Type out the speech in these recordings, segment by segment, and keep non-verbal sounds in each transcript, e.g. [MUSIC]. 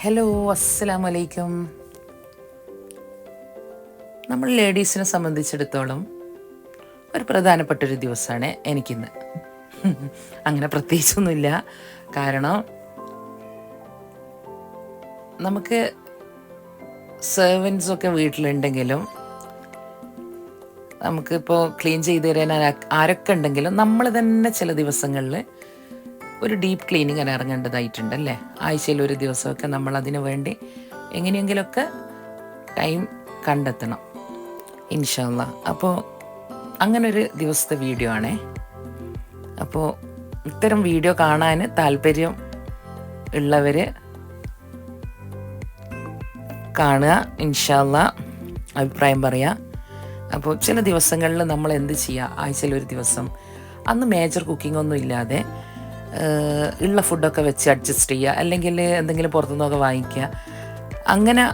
Hello അസ്സലാം വലൈക്കും നമ്മൾ ലേഡീസിനെ സംബന്ധിച്ചിടത്തോളം ഒരു പ്രധാനപ്പെട്ട ഒരു ദിവസമാണ് എനിക്കിന്ന്. അങ്ങനെ പ്രത്യേകിച്ചൊന്നുമില്ല. കാരണം നമുക്ക് സെർവൻസൊക്കെ വീട്ടിലുണ്ടെങ്കിലും നമുക്കിപ്പോൾ ക്ലീൻ ചെയ്ത് തരാൻ ആര- ആരൊക്കെ ഉണ്ടെങ്കിലും നമ്മൾ തന്നെ ചില ദിവസങ്ങളിൽ ഒരു ഡീപ്പ് ക്ലീനിങ്ങിന് ഇറങ്ങേണ്ടതായിട്ടുണ്ട് അല്ലേ ആഴ്ചയിൽ ഒരു ദിവസമൊക്കെ നമ്മൾ അതിന് വേണ്ടി എങ്ങനെയെങ്കിലുമൊക്കെ ടൈം കണ്ടെത്തണം. ഇൻഷാല്ല അപ്പോൾ അങ്ങനൊരു ദിവസത്തെ വീഡിയോ ആണേ. അപ്പോൾ ഇത്തരം വീഡിയോ കാണാൻ താല്പര്യം ഉള്ളവർ കാണുക ഇൻഷാല്ല അഭിപ്രായം പറയുക അപ്പോൾ ചില ദിവസങ്ങളിൽ നമ്മൾ എന്ത് ചെയ്യുക ആഴ്ചയിൽ ഒരു ദിവസം. അന്ന് മേജർ കുക്കിംഗ് ഒന്നും ഇല്ലാതെ ഉള്ള ഫുഡൊക്കെ വെച്ച് അഡ്ജസ്റ്റ് ചെയ്യുക. അല്ലെങ്കിൽ എന്തെങ്കിലും പുറത്തുനിന്നൊക്കെ വാങ്ങിക്കുക. അങ്ങനെ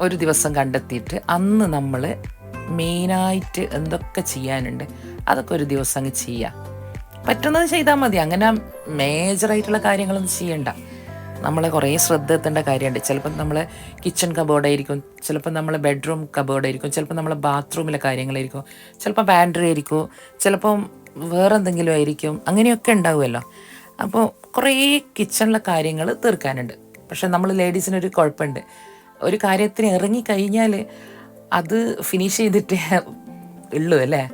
ഒരു ദിവസം കണ്ടെത്തിയിട്ട് അന്ന് നമ്മൾ മെയിനായിട്ട് എന്തൊക്കെ ചെയ്യാനുണ്ട് അതൊക്കെ ഒരു ദിവസം അങ്ങ് ചെയ്യുക. പറ്റുന്നത് ചെയ്താൽ മതി. അങ്ങനെ മേജറായിട്ടുള്ള കാര്യങ്ങളൊന്നും ചെയ്യണ്ട. നമ്മളെ കുറേ ശ്രദ്ധ എത്തേണ്ട കാര്യമുണ്ട്. ചിലപ്പം നമ്മളെ കിച്ചൺ കബോർഡായിരിക്കും ചിലപ്പോൾ നമ്മളെ ബെഡ്റൂം കബോർഡായിരിക്കും ചിലപ്പോൾ നമ്മളെ ബാത്റൂമിലെ കാര്യങ്ങളായിരിക്കും ചിലപ്പോൾ പാൻട്രി ആയിരിക്കും ചിലപ്പം വേറെ എന്തെങ്കിലും ആയിരിക്കും അങ്ങനെയൊക്കെ ഉണ്ടാവുമല്ലോ. അപ്പോൾ കുറേ കിച്ചണിലെ കാര്യങ്ങൾ തീർക്കാനുണ്ട്. പക്ഷെ നമ്മൾ ലേഡീസിനൊരു കുഴപ്പമുണ്ട്. ഒരു കാര്യത്തിന് ഇറങ്ങിക്കഴിഞ്ഞാൽ അത് ഫിനിഷ് ചെയ്തിട്ടേ ഉള്ളൂ അല്ലേ?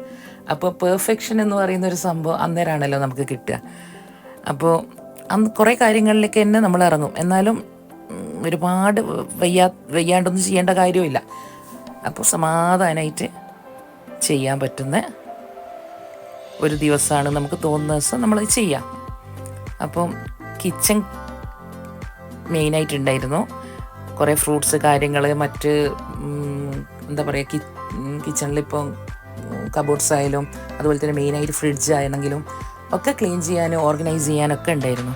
അപ്പോൾ പെർഫെക്ഷൻ എന്ന് പറയുന്ന ഒരു സംഭവം അന്നേരമാണല്ലോ നമുക്ക് കിട്ടുക. അപ്പോൾ അന്ന് കുറേ കാര്യങ്ങളിലേക്ക് തന്നെ നമ്മൾ ഇറങ്ങും. എന്നാലും ഒരുപാട് വയ്യാ വയ്യാണ്ടൊന്നും ചെയ്യേണ്ട കാര്യമില്ല അപ്പോൾ സമാധാനമായിട്ട് ചെയ്യാൻ പറ്റുന്ന ഒരു ദിവസമാണ് നമുക്ക് തോന്നുന്ന ദിവസം നമ്മളത് ചെയ്യാം. അപ്പം കിച്ചൺ മെയിനായിട്ടുണ്ടായിരുന്നു കുറേ ഫ്രൂട്ട്സ് കാര്യങ്ങൾ മറ്റ് എന്താ പറയുക കി കിച്ചണിലിപ്പം കബോർഡ്സ് ആയാലും അതുപോലെ തന്നെ മെയിനായിട്ട് ഫ്രിഡ്ജ് ആണെങ്കിലും ഒക്കെ ക്ലീൻ ചെയ്യാനും ഓർഗനൈസ് ചെയ്യാനൊക്കെ ഉണ്ടായിരുന്നു.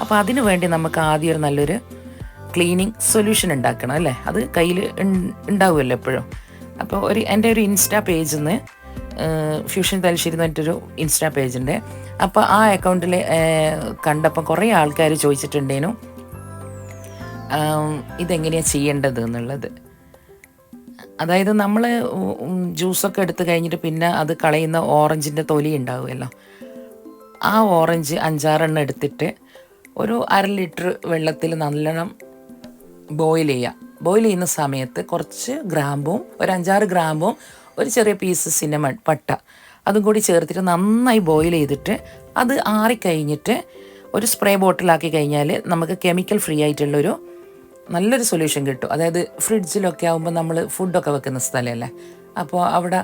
അപ്പോൾ അതിനു വേണ്ടി നമുക്ക് ആദ്യം ഒരു നല്ലൊരു ക്ലീനിങ് സൊല്യൂഷൻ ഉണ്ടാക്കണം അല്ലേ? അത് കയ്യിൽ ഉണ്ടാവുമല്ലോ എപ്പോഴും. അപ്പോൾ ഒരു എന്റെ ഒരു ഇൻസ്റ്റാ പേജിൽ നിന്ന് ഫ്യൂഷൻ തലശ്ശേരി എന്ന് പറഞ്ഞിട്ടൊരു ഇൻസ്റ്റാ ഉണ്ട് അപ്പോൾ ആ അക്കൗണ്ടിൽ കണ്ടപ്പോൾ കുറേ ആൾക്കാർ ചോദിച്ചിട്ടുണ്ടേനു ഇതെങ്ങനെയാണ് ചെയ്യേണ്ടത് എന്നുള്ളത്. അതായത് നമ്മൾ ജ്യൂസൊക്കെ എടുത്ത് കഴിഞ്ഞിട്ട് പിന്നെ അത് കളയുന്ന ഓറഞ്ചിന്റെ തൊലി ഉണ്ടാവുമല്ലോ ആ ഓറഞ്ച് അഞ്ചാറെണ്ണം എടുത്തിട്ട് ഒരു അര ലിറ്റർ വെള്ളത്തിൽ നല്ലോണം ബോയിൽ ചെയ്യുക ബോയിൽ ചെയ്യുന്ന സമയത്ത് കുറച്ച് ഗ്രാമ്പും ഒരു അഞ്ചാറ് ഗ്രാമ്പും ഒരു ചെറിയ പീസ് സിനമൺ പട്ട. അതും കൂടി ചേർത്തിട്ട് നന്നായി ബോയിൽ ചെയ്തിട്ട് അത് ആറിക്കഴിഞ്ഞിട്ട് ഒരു സ്പ്രേ ബോട്ടിലാക്കി കഴിഞ്ഞാൽ നമുക്ക് കെമിക്കൽ ഫ്രീ ആയിട്ടുള്ളൊരു നല്ലൊരു സൊല്യൂഷൻ കിട്ടും. അതായത് ഫ്രിഡ്ജിലൊക്കെ ആകുമ്പോൾ നമ്മൾ ഫുഡൊക്കെ വെക്കുന്ന സ്ഥലമല്ലേ? അപ്പോൾ അവിടെ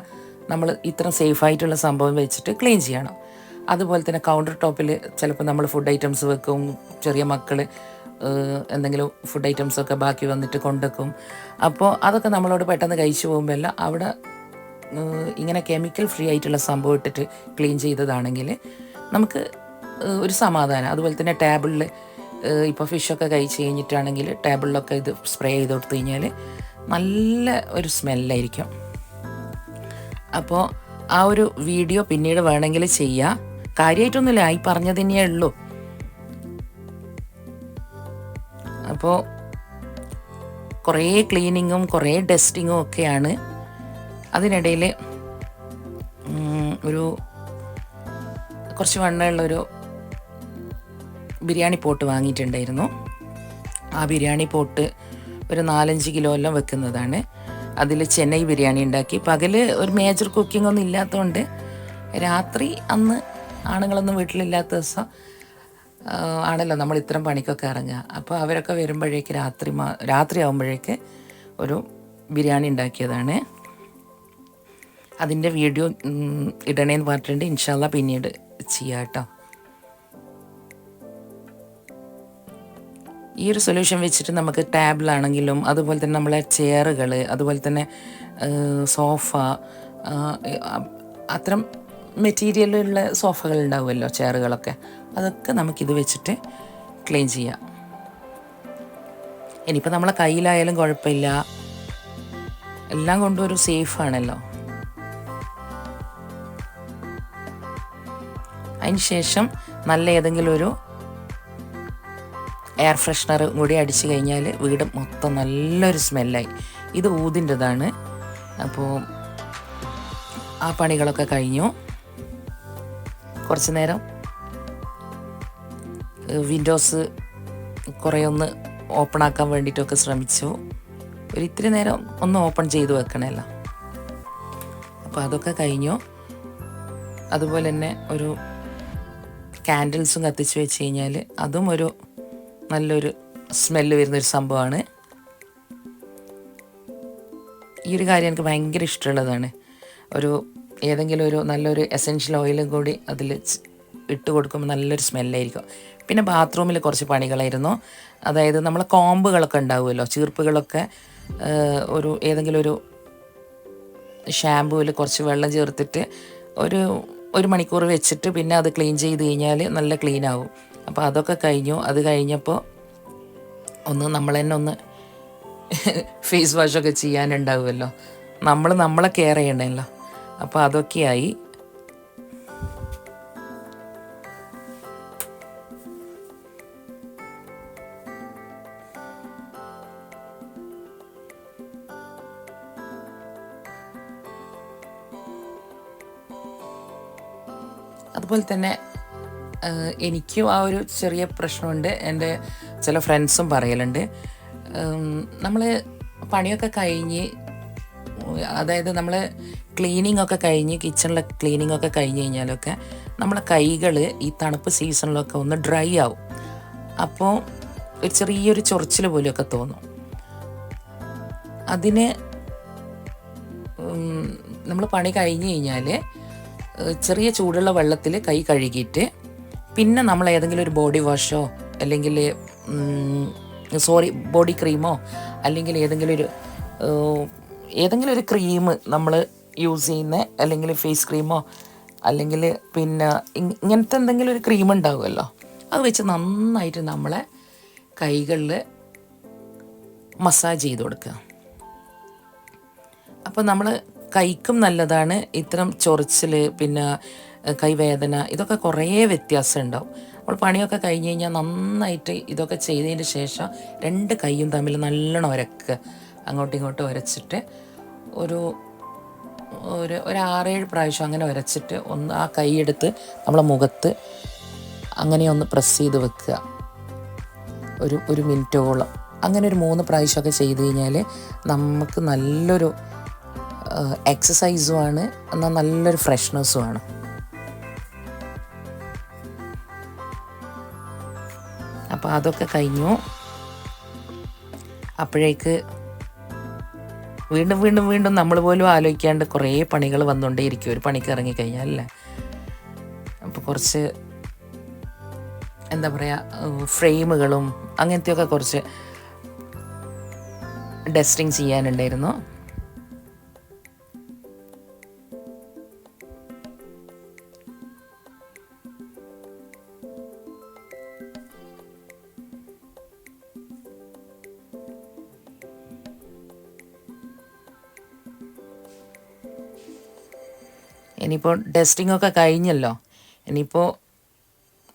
നമ്മൾ ഇത്ര സേഫ് ആയിട്ടുള്ള സംഭവം വെച്ചിട്ട് ക്ലീൻ ചെയ്യണം. അതുപോലെ തന്നെ കൗണ്ടർ ടോപ്പിൽ ചിലപ്പോൾ നമ്മൾ ഫുഡ് ഐറ്റംസ് വെക്കും. ചെറിയ മക്കൾ എന്തെങ്കിലും ഫുഡ് ഐറ്റംസൊക്കെ ബാക്കി വന്നിട്ട് കൊണ്ടുവെക്കും. അപ്പോൾ അതൊക്കെ നമ്മളോട് പെട്ടെന്ന് കഴിച്ചു പോകുമ്പോൾ അവിടെ ഇങ്ങനെ കെമിക്കൽ ഫ്രീ ആയിട്ടുള്ള സംഭവം ഇട്ടിട്ട് ക്ലീൻ ചെയ്തതാണെങ്കിൽ നമുക്ക് ഒരു സമാധാനം. അതുപോലെ തന്നെ ടേബിളിൽ ഇപ്പോൾ ഫിഷൊക്കെ കഴിച്ച് കഴിഞ്ഞിട്ടാണെങ്കിൽ ടേബിളിലൊക്കെ ഇത് സ്പ്രേ ചെയ്ത് കൊടുത്തു കഴിഞ്ഞാൽ നല്ല ഒരു സ്മെല്ലായിരിക്കും അപ്പോൾ ആ ഒരു വീഡിയോ പിന്നീട് വേണമെങ്കിൽ ചെയ്യാം. കാര്യമായിട്ടൊന്നുമില്ല ഈ തന്നെയേ ഉള്ളൂ. അപ്പോൾ കുറേ ക്ലീനിങ്ങും കുറേ ഡസ്റ്റിങ്ങും ഒക്കെയാണ് അതിനിടയിൽ ഒരു കുറച്ച് വണ്ണമുള്ളൊരു ബിരിയാണി പോട്ട് വാങ്ങിയിട്ടുണ്ടായിരുന്നു. ആ ബിരിയാണി പോട്ട് ഒരു നാലഞ്ച് കിലോ എല്ലാം വെക്കുന്നതാണ്. അതിൽ ചെന്നൈ ബിരിയാണി ഉണ്ടാക്കി. പകൽ ഒരു മേജർ കുക്കിംഗ് ഒന്നും ഇല്ലാത്തതുകൊണ്ട് രാത്രി അന്ന് ആണുങ്ങളൊന്നും വീട്ടിലില്ലാത്ത ദിവസം ആണല്ലോ നമ്മൾ ഇത്തരം പണിക്കൊക്കെ ഇറങ്ങുക. അപ്പോൾ അവരൊക്കെ വരുമ്പോഴേക്ക് രാത്രി മാ രാത്രി ആകുമ്പോഴേക്ക് ഒരു ബിരിയാണി ഉണ്ടാക്കിയതാണ്. അതിന്റെ വീഡിയോ ഇടണേന്ന് പറഞ്ഞിട്ടുണ്ട്. ഇൻഷാല്ല പിന്നീട് ചെയ്യാം കേട്ടോ ഈ ഒരു സൊല്യൂഷൻ വെച്ചിട്ട് നമുക്ക് ടേബിളാണെങ്കിലും അതുപോലെ തന്നെ നമ്മളെ ചെയറുകൾ അതുപോലെ തന്നെ സോഫ അത്തരം മെറ്റീരിയലുള്ള സോഫകൾ ഉണ്ടാവുമല്ലോ ചെയറുകളൊക്കെ. അതൊക്കെ നമുക്കിത് വെച്ചിട്ട് ക്ലീൻ ചെയ്യാം. ഇനിയിപ്പോൾ നമ്മളെ കയ്യിലായാലും കുഴപ്പമില്ല. എല്ലാം കൊണ്ടും ഒരു സേഫ് ശേഷം നല്ല ഏതെങ്കിലും ഒരു എയർ ഫ്രഷ്നർ കൂടി അടിച്ചു കഴിഞ്ഞാൽ വീട് മൊത്തം നല്ലൊരു സ്മെല്ലായി ഇത് ഊതിന്റെതാണ്. അപ്പോൾ ആ പണികളൊക്കെ കഴിഞ്ഞു. കുറച്ച് നേരം വിൻഡോസ് കുറേ ഒന്ന് ഓപ്പൺ ആക്കാൻ വേണ്ടിയിട്ടൊക്കെ ശ്രമിച്ചു. ഒരു ഇത്തിരി നേരം ഒന്ന് ഓപ്പൺ ചെയ്ത് വെക്കണമല്ലോ അപ്പോൾ അതൊക്കെ കഴിഞ്ഞു. അതുപോലെ തന്നെ ഒരു കാൻഡിൽസും കത്തിച്ച് വെച്ച് കഴിഞ്ഞാൽ അതും ഒരു നല്ലൊരു സ്മെല്ല് വരുന്നൊരു സംഭവമാണ് ഈ ഒരു കാര്യം എനിക്ക് ഭയങ്കര ഇഷ്ടമുള്ളതാണ്. ഒരു ഏതെങ്കിലും ഒരു നല്ലൊരു എസെൻഷ്യൽ ഓയിലും കൂടി അതിൽ ഇട്ട് കൊടുക്കുമ്പോൾ നല്ലൊരു സ്മെല്ലായിരിക്കും പിന്നെ ബാത്റൂമിൽ കുറച്ച് പണികളായിരുന്നു. അതായത് നമ്മളെ കോമ്പുകളൊക്കെ ഉണ്ടാവുമല്ലോ ചീർപ്പുകളൊക്കെ ഒരു ഏതെങ്കിലും ഒരു ഷാമ്പൂവിൽ കുറച്ച് വെള്ളം ചേർത്തിട്ട് ഒരു ഒരു മണിക്കൂർ വെച്ചിട്ട് പിന്നെ അത് ക്ലീൻ ചെയ്ത് കഴിഞ്ഞാൽ നല്ല ക്ലീൻ ആവും. അപ്പോൾ അതൊക്കെ കഴിഞ്ഞു. അത് കഴിഞ്ഞപ്പോൾ ഒന്ന് നമ്മൾ തന്നെ ഒന്ന് [LAUGHS] ഫേസ് വാഷൊക്കെ ചെയ്യാനുണ്ടാവുമല്ലോ. നമ്മൾ നമ്മളെ കെയർ ചെയ്യണമല്ലോ അപ്പോൾ അതൊക്കെയായി അതുപോലെ തന്നെ എനിക്കും ആ ഒരു ചെറിയ പ്രശ്നമുണ്ട്. എന്റെ ചില ഫ്രണ്ട്സും പറയലുണ്ട്. നമ്മൾ പണിയൊക്കെ കഴിഞ്ഞ് അതായത് നമ്മൾ ക്ലീനിങ് ഒക്കെ കഴിഞ്ഞ് കിച്ചണിലെ ക്ലീനിങ് ഒക്കെ കഴിഞ്ഞ് കഴിഞ്ഞാലൊക്കെ നമ്മളെ കൈകൾ ഈ തണുപ്പ് സീസണിലൊക്കെ ഒന്ന് ഡ്രൈ ആവും. അപ്പോൾ ഒരു ചെറിയൊരു ചൊറിച്ചിൽ പോലെയൊക്കെ തോന്നും. അതിന് നമ്മൾ പണി കഴിഞ്ഞ് കഴിഞ്ഞാൽ ചെറിയ ചൂടുള്ള വെള്ളത്തിൽ കൈ കഴുകിയിട്ട് പിന്നെ നമ്മൾ ഏതെങ്കിലും ഒരു ബോഡി വാഷോ അല്ലെങ്കിൽ സോറി ബോഡി ക്രീമോ അല്ലെങ്കിൽ ഏതെങ്കിലും ഒരു ഏതെങ്കിലും ഒരു ക്രീം നമ്മൾ യൂസ് ചെയ്യുന്ന അല്ലെങ്കിൽ ഫേസ് ക്രീമോ അല്ലെങ്കിൽ പിന്നെ ഇങ്ങനത്തെ എന്തെങ്കിലും ഒരു ക്രീം ഉണ്ടാകുമല്ലോ അത് വെച്ച് നന്നായിട്ട് നമ്മളെ കൈകളിൽ മസാജ് ചെയ്ത് കൊടുക്കുക. അപ്പോൾ നമ്മൾ കൈക്കും നല്ലതാണ്. ഇത്തരം ചൊറിച്ചിൽ പിന്നെ കൈവേദന ഇതൊക്കെ കുറേ വ്യത്യാസം ഉണ്ടാവും അപ്പോൾ പണിയൊക്കെ കഴിഞ്ഞ് കഴിഞ്ഞാൽ നന്നായിട്ട് ഇതൊക്കെ ചെയ്തതിന് ശേഷം രണ്ട് കൈയും തമ്മിൽ നല്ലോണം ഉരക്കുക അങ്ങോട്ടും ഇങ്ങോട്ടും ഉരച്ചിട്ട് ഒരു ഒരു ഒരു ആറേഴ് പ്രാവശ്യം അങ്ങനെ ഉരച്ചിട്ട് ഒന്ന് ആ കൈയെടുത്ത് നമ്മളെ മുഖത്ത് അങ്ങനെ ഒന്ന് പ്രസ് ചെയ്ത് വെക്കുക. ഒരു ഒരു മിനിറ്റോളം. അങ്ങനെ ഒരു മൂന്ന് പ്രാവശ്യമൊക്കെ ചെയ്ത് കഴിഞ്ഞാൽ നമുക്ക് നല്ലൊരു എക്സസൈസുമാണ് എന്നാൽ നല്ലൊരു ഫ്രഷ്നെസ്സുമാണ്. അപ്പോൾ അതൊക്കെ കഴിഞ്ഞു. അപ്പോഴേക്ക് വീണ്ടും വീണ്ടും വീണ്ടും നമ്മൾ പോലും ആലോചിക്കാണ്ട് കുറേ പണികൾ വന്നുകൊണ്ടേയിരിക്കും. ഒരു പണിക്ക് ഇറങ്ങിക്കഴിഞ്ഞാൽ അല്ലേ? അപ്പോൾ കുറച്ച് എന്താ പറയുക ഫ്രെയിമുകളും അങ്ങനത്തെയൊക്കെ കുറച്ച് ഡസ്റ്റിങ് ചെയ്യാനുണ്ടായിരുന്നു. ഇനിയിപ്പോൾ ഡസ്റ്റിംഗ് ഒക്കെ കഴിഞ്ഞല്ലോ. ഇനിയിപ്പോൾ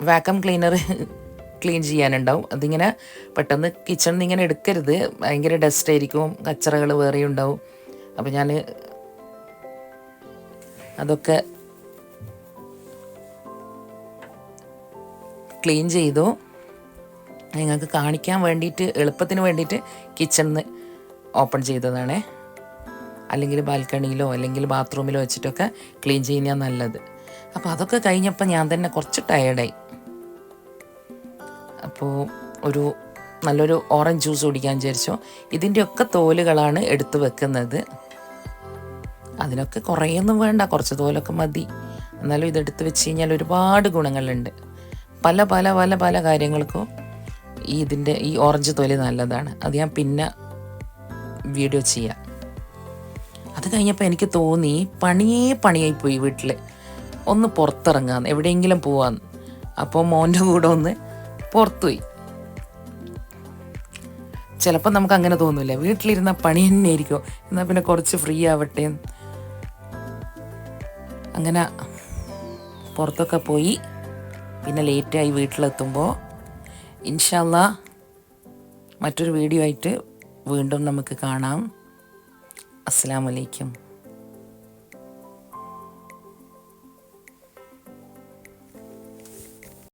വാക്കം ക്ലീനർ ക്ലീൻ ചെയ്യാനുണ്ടാവും. അതിങ്ങനെ പെട്ടെന്ന് കിച്ചണിൽ ഇങ്ങനെ എടുക്കരുത്. ഭയങ്കര ഡസ്റ്റ് ആയിരിക്കും. കച്ചറകൾ വേറെ ഉണ്ടാവും. അപ്പോൾ ഞാൻ അതൊക്കെ ക്ലീൻ ചെയ്തു. നിങ്ങൾക്ക് കാണിക്കാൻ വേണ്ടിയിട്ട് എളുപ്പത്തിന് വേണ്ടിയിട്ട് കിച്ചണിൽ ഓപ്പൺ ചെയ്തതാണേ. അല്ലെങ്കിൽ ബാൽക്കണിയിലോ അല്ലെങ്കിൽ ബാത്റൂമിലോ വെച്ചിട്ടൊക്കെ ക്ലീൻ ചെയ്യുന്നതാണ് നല്ലത്. അപ്പോൾ അതൊക്കെ കഴിഞ്ഞപ്പോൾ ഞാൻ തന്നെ കുറച്ച് ടയേർഡായി അപ്പോൾ ഒരു നല്ലൊരു ഓറഞ്ച് ജ്യൂസ് കുടിക്കാൻ വിചാരിച്ചു. ഇതിന്റെയൊക്കെ തോലുകളാണ് എടുത്തു വെക്കുന്നത്. അതിനൊക്കെ കുറേയൊന്നും വേണ്ട കുറച്ച് തോലൊക്കെ മതി. എന്നാലും ഇതെടുത്ത് വെച്ച് കഴിഞ്ഞാൽ ഒരുപാട് ഗുണങ്ങളുണ്ട്. പല പല പല പല കാര്യങ്ങൾക്കും ഈ ഇതിന്റെ ഈ ഓറഞ്ച് തൊലി നല്ലതാണ്. അത് ഞാൻ പിന്നെ വീഡിയോ ചെയ്യാം. അത് കഴിഞ്ഞപ്പോൾ എനിക്ക് തോന്നി പണിയേ പണിയായിപ്പോയി വീട്ടിൽ ഒന്ന് പുറത്തിറങ്ങാന്ന് എവിടെയെങ്കിലും പോവാന്ന്. അപ്പോൾ മോന്റെ കൂടെ ഒന്ന് പുറത്തുപോയി. ചിലപ്പോൾ നമുക്ക് അങ്ങനെ തോന്നില്ല വീട്ടിലിരുന്ന പണി തന്നെ ആയിരിക്കും. എന്നാൽ പിന്നെ കുറച്ച് ഫ്രീ ആവട്ടെ. അങ്ങനെ പുറത്തൊക്കെ പോയി. പിന്നെ ലേറ്റായി വീട്ടിലെത്തുമ്പോൾ ഇൻഷല്ല മറ്റൊരു വീഡിയോ ആയിട്ട് വീണ്ടും നമുക്ക് കാണാം. അസ്സാം വലൈക്കും